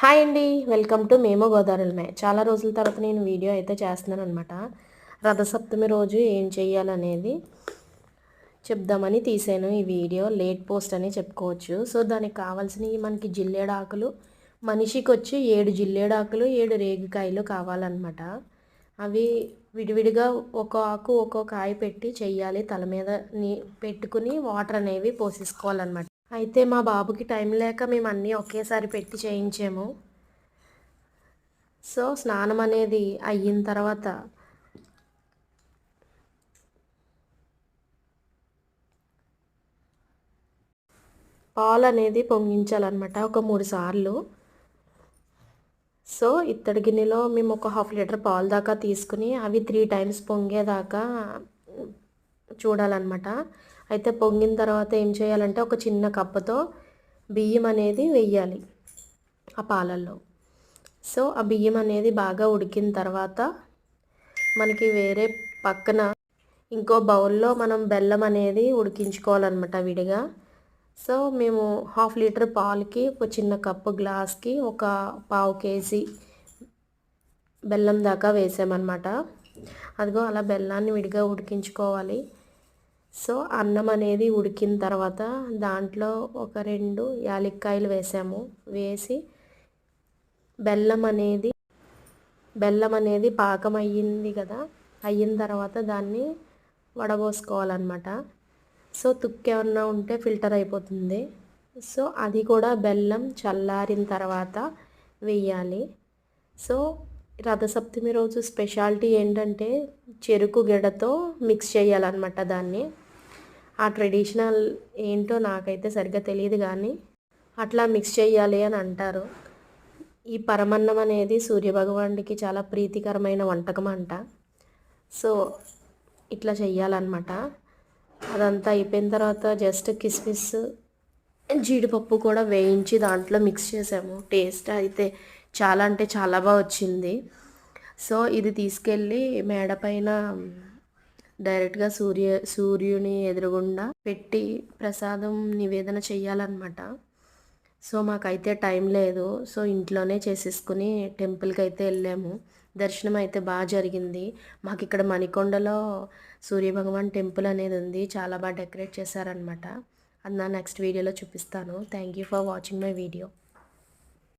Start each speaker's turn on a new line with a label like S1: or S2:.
S1: Hi అండి. Welcome to మేము గోదావరిమే చాలా రోజుల తర్వాత నేను వీడియో అయితే చేస్తున్నాను అనమాట రథసప్తమి రోజు ఏం చేయాలనేది చెప్దామని తీసాను ఈ వీడియో. లేట్ పోస్ట్ అని చెప్పుకోవచ్చు. సో దానికి కావాల్సినవి మనకి జిల్లేడాకులు మనిషికి వచ్చి ఏడు జిల్లేడాకులు ఏడు రేగికాయలు కావాలన్నమాట. అవి విడివిడిగా ఒక ఆకు ఒక్కో కాయ పెట్టి చెయ్యాలి. తల మీద నీ పెట్టుకుని వాటర్ అనేవి పోసేసుకోవాలన్నమాట. అయితే మా బాబుకి టైం లేక మేము అన్నీ ఒకేసారి పెట్టి చేయించాము. సో స్నానం అనేది అయిన తర్వాత పాలు అనేది పొంగించాలన్నమాట ఒక మూడు సార్లు. సో ఇత్తడి గిన్నెలో మేము ఒక హాఫ్ లీటర్ పాలు దాకా తీసుకుని అవి త్రీ టైమ్స్ పొంగేదాకా చూడాలన్నమాట. అయితే పొంగిన తర్వాత ఏం చేయాలంటే ఒక చిన్న కప్పుతో బియ్యం అనేది వెయ్యాలి ఆ పాలల్లో. సో ఆ బియ్యం అనేది బాగా ఉడికిన తర్వాత మనకి వేరే పక్కన ఇంకో బౌల్లో మనం బెల్లం అనేది ఉడికించుకోవాలన్నమాట విడిగా. సో మేము హాఫ్ లీటర్ పాలకి ఒక చిన్న కప్పు గ్లాస్కి ఒక పావు కేజీ బెల్లం దాకా వేసామన్నమాట. అదిగో అలా బెల్లాన్ని విడిగా ఉడికించుకోవాలి. సో అన్నం అనేది ఉడికిన తర్వాత దాంట్లో ఒక రెండు యాలక్కాయలు వేసాము. వేసి బెల్లం అనేది బెల్లం అనేది పాకం అయ్యింది కదా అయిన తర్వాత దాన్ని వడబోసుకోవాలన్నమాట. సో తుక్కు ఏమన్నా ఉంటే ఫిల్టర్ అయిపోతుంది. సో అది కూడా బెల్లం చల్లారిన తర్వాత వేయాలి. సో రథసప్తమి రోజు స్పెషాలిటీ ఏంటంటే చెరుకు గెడతో మిక్స్ చేయాలన్నమాట దాన్ని. ఆ ట్రెడిషనల్ ఏంటో నాకైతే సరిగ్గా తెలియదు కానీ అట్లా మిక్స్ చేయాలి అని అంటారు. ఈ పరమన్నం అనేది సూర్యభగవానుడికి చాలా ప్రీతికరమైన వంటకం అంట. సో ఇట్లా చెయ్యాలన్నమాట. అదంతా అయిపోయిన తర్వాత జస్ట్ కిస్మిస్ జీడిపప్పు కూడా వేయించి దాంట్లో మిక్స్ చేసాము. టేస్ట్ అయితే చాలా అంటే చాలా బాగా వచ్చింది. సో ఇది తీసుకెళ్ళి మేడ పైన డైరెక్ట్గా సూర్య సూర్యుని ఎదురుగుండా పెట్టి ప్రసాదం నివేదన చెయ్యాలన్నమాట. సో మాకైతే టైం లేదు. సో ఇంట్లోనే చేసేసుకుని టెంపుల్కి అయితే వెళ్ళాము. దర్శనం అయితే బాగా జరిగింది. మాకు ఇక్కడ మణికొండలో సూర్యభగవాన్ టెంపుల్ అనేది ఉంది. చాలా బాగా డెకరేట్ చేశారనమాట అది నా నెక్స్ట్ వీడియోలో చూపిస్తాను. Thank you for watching my video.